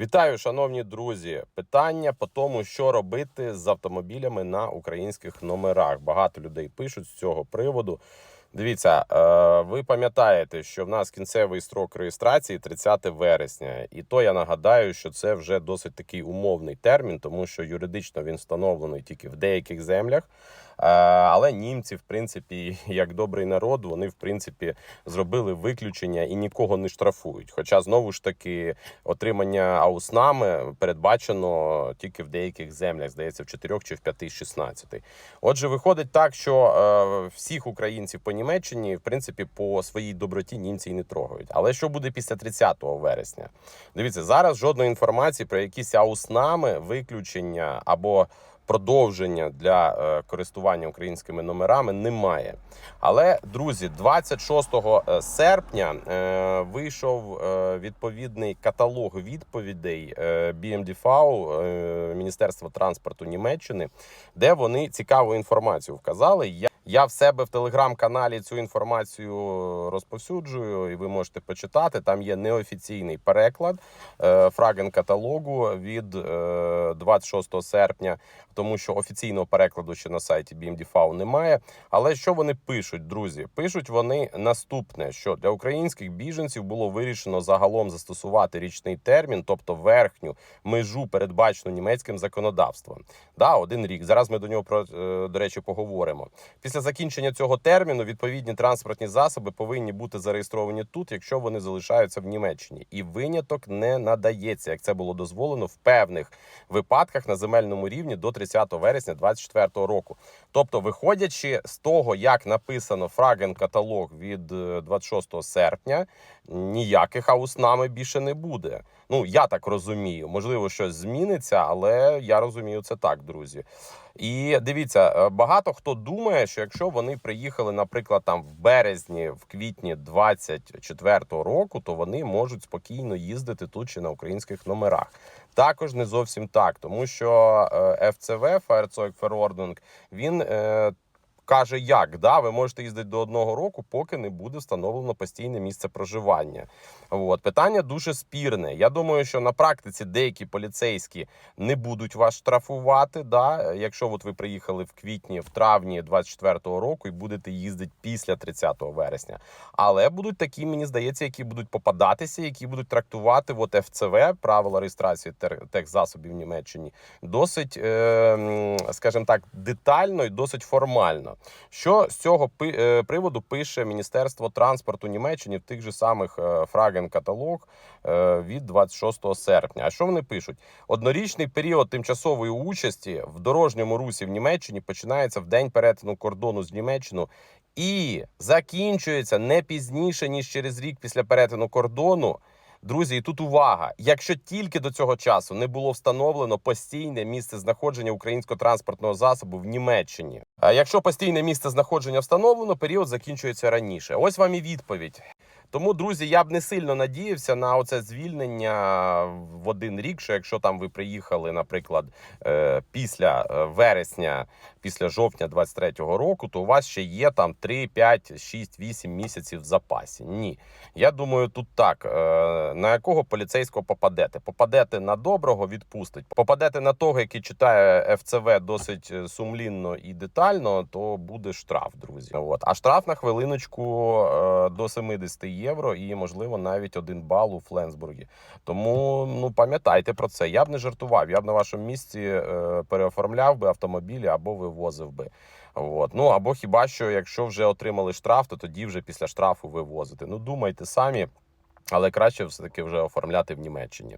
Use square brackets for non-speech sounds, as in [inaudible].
Вітаю, шановні друзі. Питання по тому, що робити з автомобілями на українських номерах. Багато людей пишуть з цього приводу. Дивіться, е, ви пам'ятаєте, що в нас кінцевий строк реєстрації 30 вересня, і то я нагадаю, що це вже досить такий умовний термін, тому що юридично він встановлений тільки в деяких землях. Е, Але німці, в принципі, [laughs] як добрий народ, вони в принципі зробили виключення і нікого не штрафують. Хоча знову ж таки отримання ауснами передбачено тільки в деяких землях, здається, в 4 чи в 5 з 16. Отже, виходить так, що е, всіх українців по Німеччині, в принципі, по своїй доброті німці і не трогають. Але що буде після 30 вересня? Дивіться, зараз жодної інформації про якісь ауснами, виключення або продовження для е, користування українськими номерами немає. Але друзі, 26 серпня е, вийшов е, відповідний каталог відповідей е, BMDV, е, Міністерства транспорту Німеччини, де вони цікаву інформацію вказали. Я в себе в телеграм-каналі цю інформацію розповсюджую, і ви можете почитати. Там є неофіційний переклад е, фраген каталогу від е, 26 серпня, тому що офіційного перекладу ще на сайті BMDV немає. Але що вони пишуть, друзі? Пишуть вони наступне: що для українських біженців було вирішено загалом застосувати річний термін, тобто верхню межу, передбачену німецьким законодавством. Да, один рік. Зараз ми до нього про е, до речі поговоримо. Після закінчення цього терміну відповідні транспортні засоби повинні бути зареєстровані тут, якщо вони залишаються в Німеччині, і виняток не надається, як це було дозволено в певних випадках на земельному рівні до 30 вересня 2024 року. Тобто, виходячи з того, як написано фраген каталог від е, 26 серпня, ніяких ауснами більше не буде. Ну я так розумію. Можливо, щось зміниться, але я розумію це так, друзі. І дивіться, е, багато хто думає, що якщо вони приїхали, наприклад, там в березні, в квітні 24-го року, то вони можуть спокійно їздити тут чи на українських номерах. Також не зовсім так, тому що е, Фаерцойк Fahrzeugverordnung, він е, каже, як да, ви можете їздити до одного року, поки не буде встановлено постійне місце проживання. От питання дуже спірне. Я думаю, що на практиці деякі поліцейські не будуть вас штрафувати. Да, якщо от ви приїхали в квітні, в травні 24-го року і будете їздити після 30 вересня. Але будуть такі, мені здається, які будуть попадатися, які будуть трактувати от ФЦВ, правила реєстрації техзасобів в Німеччині, досить, е, скажімо так, детально і досить формально. Що з цього е, приводу пише Міністерство транспорту Німеччини в тих же самих е, фраген каталог е, від 26 серпня? А що вони пишуть? Однорічний період тимчасової участі в дорожньому русі в Німеччині починається в день перетину кордону з Німеччиною і закінчується не пізніше ніж через рік після перетину кордону. Друзі, і тут увага: якщо тільки до цього часу не було встановлено постійне місце знаходження українського транспортного засобу в Німеччині. А якщо постійне місце знаходження встановлено, період закінчується раніше. Ось вам і відповідь. Тому, друзі, я б не сильно надіявся на оце звільнення в один рік. Що якщо там ви приїхали, наприклад, е, після е, вересня, після жовтня 23-го року, то у вас ще є там 3, 5, 6, 8 місяців в запасі. Ні, я думаю, тут так. е, На якого поліцейського попадете? Попадете на доброго, відпустить. Попадете на того, який читає ФЦВ досить сумлінно і детально, то буде штраф, друзі. От. А штраф на хвилиночку до 70 євро і, можливо, навіть один бал у Фленсбургі. Тому ну пам'ятайте про це. Я б не жартував. Я б на вашому місці е, переоформляв би автомобілі або вивозив би. От. Ну або хіба що, якщо вже отримали штраф, то тоді вже після штрафу вивозити. Ну думайте самі, але краще все таки вже оформляти в Німеччині.